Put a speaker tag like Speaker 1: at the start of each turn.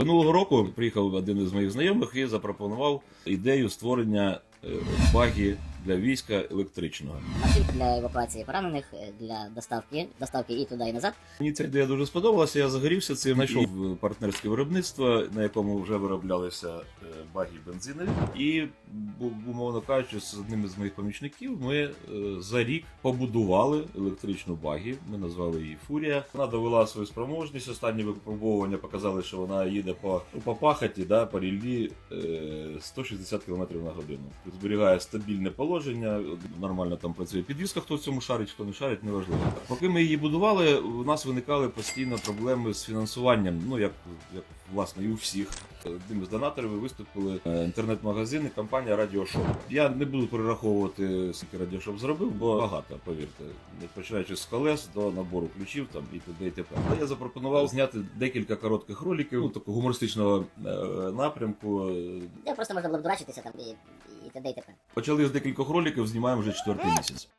Speaker 1: Минулого року приїхав один із моїх знайомих і запропонував ідею створення е, багі для війська електричного.
Speaker 2: Машин для евакуації поранених, е, для доставки, доставки і туди, і назад.
Speaker 1: Мені ця ідея дуже сподобалася. Я загорівся цим. Знайшов партнерське виробництво, на якому вже вироблялися е, баги бензинові. І, умовно кажучи, з одним із моїх помічників ми е, за рік побудували електричну багі. Ми назвали її Фурія. Вона довела свою спроможність. Останні випробовування показали, що вона їде по, ну, по пахоті, да, по ріллі е, 160 км на годину. Зберігає стабільне положення, нормально там працює підвізка. Хто в цьому шарить, хто не шарить, неважливо. Поки ми її будували, у нас виникали постійно проблеми з фінансуванням. Ну як, як власне і у всіх. Одним із донаторів виступили е, інтернет-магазин і компанія Радіошоп. Я не буду перераховувати, скільки Радіошоп зробив, бо багато, повірте. Починаючи з колес до набору ключів там і т.д. і т.п. Але я запропонував зняти декілька коротких роликів, ну, такого гумористичного е, напрямку.
Speaker 2: Де просто можна було б дурачитися там і, і т.д. і т.п.
Speaker 1: Почали з декількох роликів, знімаємо вже четвертий місяць.